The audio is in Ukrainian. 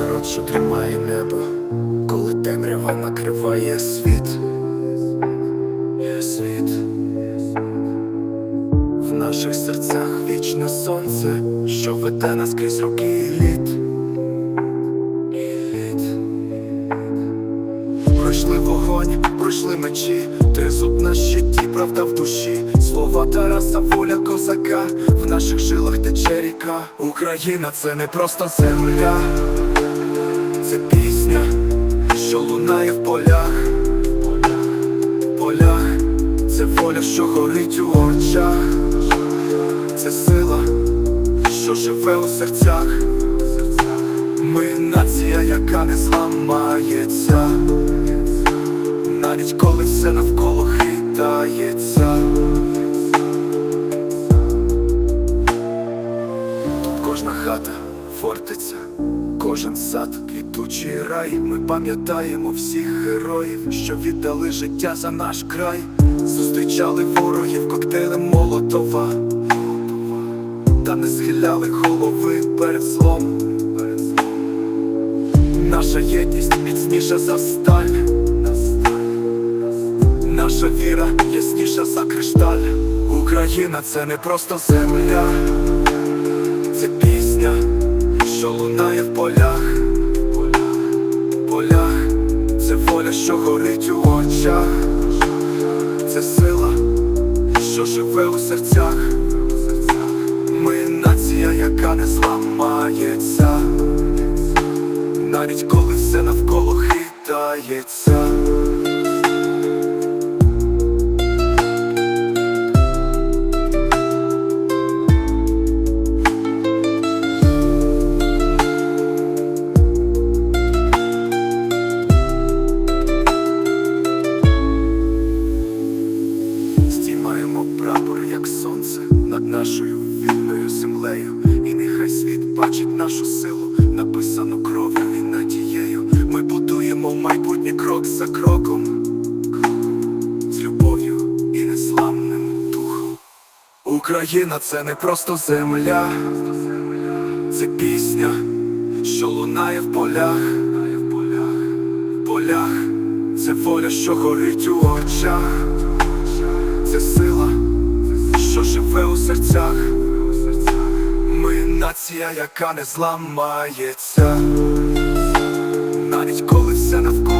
народ, що тримає небо, коли темрява накриває світ. Світ. В наших серцях вічне сонце, що веде нас крізь роки і літ. Пройшли вогонь, пройшли мечі, тризуб на щиті, правда в душі, слова Тараса, воля козака, в наших жилах тече ріка. Україна це не просто земля, це пісня, що лунає в полях, полях, це воля, що горить у очах, це сила, що живе у серцях. Ми нація, яка не зламається, кожен сад, квітучий рай. Ми пам'ятаємо всіх героїв, що віддали життя за наш край, зустрічали ворогів коктейлем Молотова, та не схиляли голови перед злом. Наша єдність міцніша за сталь, наша віра ясніша за кришталь. Україна це не просто земля, це пісня, що лунає в полях, полях, полях, це воля, що горить у очах, це сила, що живе у серцях. Ми нація, яка не зламається навіть коли все навколо хитається. Над нашою вільною землею, і нехай світ бачить нашу силу, написану кров'ю і надією. Ми будуємо майбутнє крок за кроком, з любов'ю і незламним духом. Україна це не просто земля, це пісня, що лунає в полях, в полях, це воля, що горить у очах. Це сила, що живе у серцях. Ми нація, яка не зламається, навіть коли все навколо